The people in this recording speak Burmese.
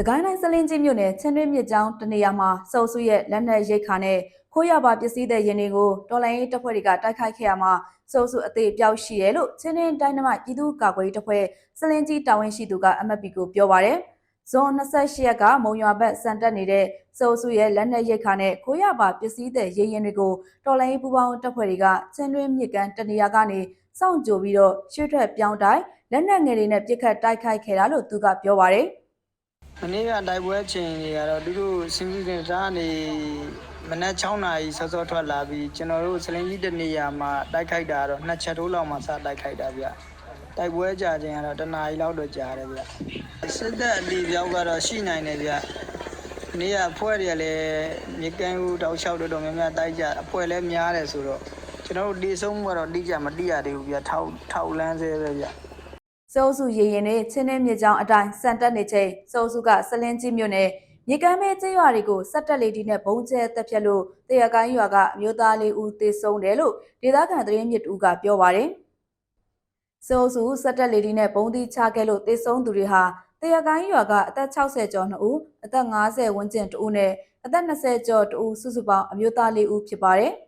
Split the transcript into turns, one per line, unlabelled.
စကိုင်းတိုင်းစလင်းကြီးမြို့နယ်ချင်းတွင်းမြစ်ကြောင်းတနေရာမှာစုံစုရဲ့လက်နက်ရိတ်ခါနဲ့ခိုးရပါပစ္စည်းတဲ့ရင်တွေကိုတော်လိုင်းရေးတပ်ဖွဲ့တွေကတိုက်ခိုက်ခဲ့ရမှာစုံစုအသေးပြောက်ရှိရဲလို့ချင်းတွင်းတိုင်းနမပြည်သူ့ကာကွယ်ရေးတပ်ဖွဲ့စလင်းကြီးတာဝန်ရှိသူက MFP ကိုပြောပါရယ်ဇွန်28ရက်ကမုံရွာဘက်စံတက်နေတဲ့စုံစုရဲ့လက်နက်ရိတ်ခါနဲ့ခိုးရပါပစ္စည်းတဲ့ရေရင်တွေကိုတော်လိုင်းရေးပူးပေါင်းတပ်ဖွဲ့တွေကချင်းတွင်းမြစ်ကန်တနေရာကနေစောင့်ကြိုပြီးတော့ရွှေထွက်ပြောင်းတိုင်းလက်နက်ငယ်တွေနဲ့ပြစ်ခတ်တိုက်ခိုက်ခဲ့တာလို့သူကပြောပါရယ်
မနေ့ကတိုက်ပွဲချိန်တွေကတော့သူတို့စင်စင်စားနေမနက်6နာရီစောစောထွက်လာပြီးကျွန်တော်တို့စလင်းကြီးတနေရာမှာတိုက်ခိုက်တာတော့နှစ်ချက်တိုးလောက်မှစတိုက်ခိုက်တာဗျတိုက်ပွဲကြာချိန်ကတော့တနာရီလောက်တော့ကြာတယ်ဗျစစ်တပ်အတီးပြောက်ကတော့ရှိနိုင်တယ်ဗျနေ့ကအဖွဲ့တွေကလည်းမြေကမ်းဦးတောက်လျှောက်တော်တော်များများတိုက်ကြအဖွဲ့လည်းများတယ်ဆိုတော့ကျွန်တော်တို့ဒီဆုံးမှုကတော့တိကျမတိရသေးဘူးဗျထောက်ထောက်လန်းသေးပဲဗျ
စိုးစုရေရင်နဲ့ချင်းနှင်းမြစ်ကြောင်းအတိုင်းစံတက်နေချိန်စိုးစုကစလင်းကြီးမြို့နယ်မြေကမ်းမဲကျေးရွာတွေကိုစက်တက်လေဒီနဲ့ဘုံကျဲတက်ဖြတ်လို့တရကိုင်းရွာကအမျိုးသားလေးဦးသေဆုံးတယ်လို့ဒေသခံသတင်းမြစ်တူကပြောပါတယ်။စိုးစုစက်တက်လေဒီနဲ့ဘုံတိချခဲ့လို့သေဆုံးသူတွေဟာတရကိုင်းရွာကအသက်60ကျော်2ဦးအသက်50ဝန်းကျင်2ဦးနဲ့အသက်20ကျော်2ဦးစုစုပေါင်းအမျိုးသားလေးဦးဖြစ်ပါတယ်။